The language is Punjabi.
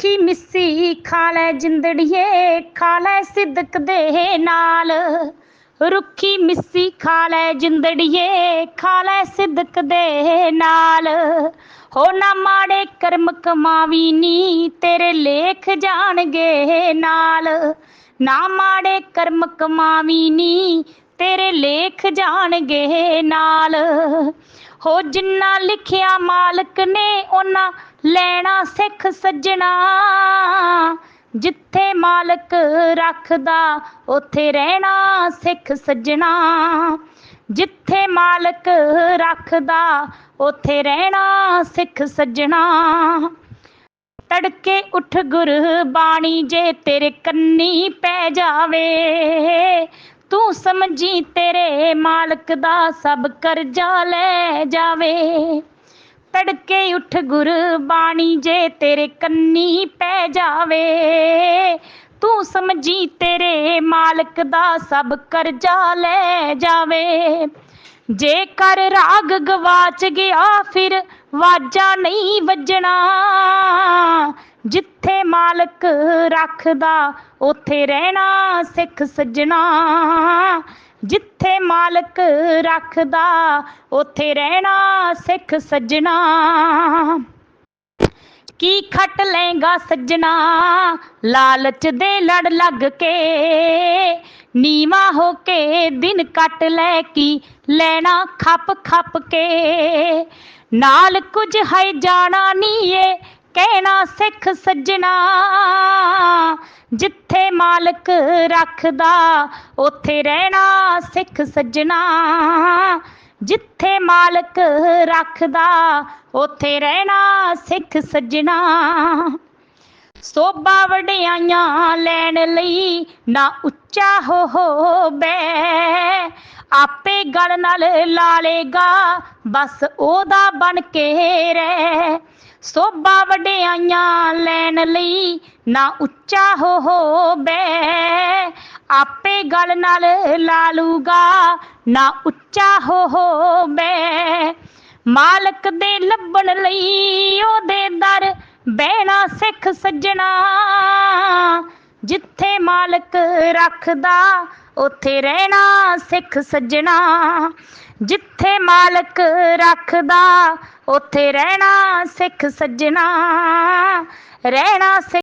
ਰੁੱਖੀ ਮਿੱਸੀ ਖਾ ਲੈ ਜਿੰਦੜੀਏ, ਖਾ ਲੈ ਸਿੱਦਕ ਦੇ ਨਾਲ। ਰੁੱਖੀ ਮਿੱਸੀ ਖਾ ਲੈ ਜਿੰਦੜੀਏ, ਖਾ ਲੈ ਸਿੱਦਕ ਦੇ ਨਾਲ। ਹੋ ਨਾ ਮਾੜੇ ਕਰਮ ਕਮਾਵੀ ਨੀ, ਤੇਰੇ ਲੇਖ ਜਾਣਗੇ ਨਾਲ। ਨਾ ਮਾੜੇ ਕਰਮ ਕਮਾਵੀ ਨੀ, ਤੇਰੇ ਲੇਖ ਜਾਣਗੇ ਨਾਲ। ਹੋ ਜਿੰਨਾ ਲਿਖਿਆ ਮਾਲਕ ਨੇ ਉਹਨਾਂ ਲੈਣਾ ਸਿੱਖ ਸੱਜਣਾ। ਜਿੱਥੇ ਮਾਲਕ ਰੱਖਦਾ, ਉੱਥੇ ਰਹਿਣਾ ਸਿੱਖ ਸੱਜਣਾ। ਜਿੱਥੇ ਮਾਲਕ ਰੱਖਦਾ, ਉੱਥੇ ਰਹਿਣਾ ਸਿੱਖ ਸੱਜਣਾ। ਤੜਕੇ ਉੱਠ ਗੁਰਬਾਣੀ ਜੇ ਤੇਰੇ ਕੰਨੀ ਪੈ ਜਾਵੇ, ਤੂੰ ਸਮਝੀ ਤੇਰੇ ਮਾਲਕ ਦਾ ਸਭ ਕਰਜ਼ਾ ਲੈ ਜਾਵੇ। ਤੜਕੇ ਉੱਠ ਗੁਰਬਾਣੀ ਜੇ ਤੇਰੇ ਕੰਨੀ ਪੈ ਜਾਵੇ। ਤੂੰ ਸਮਝੀ ਤੇਰੇ ਮਾਲਕ ਦਾ ਸਭ ਕਰਜ਼ਾ ਲੈ ਜਾਵੇ। ਜੇਕਰ ਰਾਗ ਗਵਾਚ ਗਿਆ ਫਿਰ ਵਾਜਾ ਨਹੀਂ ਵੱਜਣਾ। ਜਿੱਥੇ ਮਾਲਕ ਰੱਖਦਾ, ਉੱਥੇ ਰਹਿਣਾ ਸਿੱਖ ਸੱਜਣਾ। ਜਿੱਥੇ ਮਾਲਕ ਰੱਖਦਾ, ਉੱਥੇ ਰਹਿਣਾ ਸਿੱਖ ਸੱਜਣਾ। ਕੀ ਖੱਟ ਲੇਗਾ ਸੱਜਣਾ, ਲਾਲਚ ਦੇ ਲੜ ਲੱਗ ਕੇ। ਨੀਵਾ ਹੋ ਕੇ ਦਿਨ ਕੱਟ ਲੈ ਕੀ ਲੈਣਾ ਖੱਪ ਖੱਪ ਕੇ। ਨਾਲ ਕੁਝ ਹੈ ਜਾਣਾ ਨੀ ਏ ਕਹਿਣਾ ਸਿੱਖ ਸੱਜਣਾ, ਜਿੱਥੇ ਮਾਲਕ ਰੱਖਦਾ, ਉੱਥੇ ਰਹਿਣਾ ਸਿੱਖ ਸੱਜਣਾ। ਜਿੱਥੇ ਮਾਲਕ ਰੱਖਦਾ, ਉੱਥੇ ਰਹਿਣਾ ਸਿੱਖ ਸੱਜਣਾ। ਸੋਭਾ ਵਡਿਆਈਆਂ ਲੈਣ ਲਈ ਨਾ ਉੱਚਾ ਹੋ ਹੋ ਬੈ ਆਪੇ ਗਲ ਨਾਲ ਲਾਲੇਗਾ, ਬਸ ਉਹਦਾ ਬਣ ਕੇ ਰਹਿ। ਸੋਭਾ ਵਡਿਆਈਆਂ ਲੈਣ ਲਈ ਨਾ ਉੱਚਾ ਹੋ ਹੋ ਬੈ ਆਪੇ ਗਲ ਨਾਲ ਲਾਲੂਗਾ, ਨਾ ਉੱਚਾ ਹੋ ਹੋ ਬੈ ਮਾਲਕ ਦੇ ਲੱਭਣ ਲਈ ਉਹਦੇ ਦਰ ਬਹਿਣਾ ਸਿੱਖ ਸੱਜਣਾ ਜਿੱਥੇ ਮਾਲਕ ਰੱਖਦਾ, ਉੱਥੇ ਰਹਿਣਾ ਸਿੱਖ ਸੱਜਣਾ। ਜਿੱਥੇ ਮਾਲਕ ਰੱਖਦਾ, ਉੱਥੇ ਰਹਿਣਾ ਸਿੱਖ ਸੱਜਣਾ। ਰਹਿਣਾ ਸਿੱਖ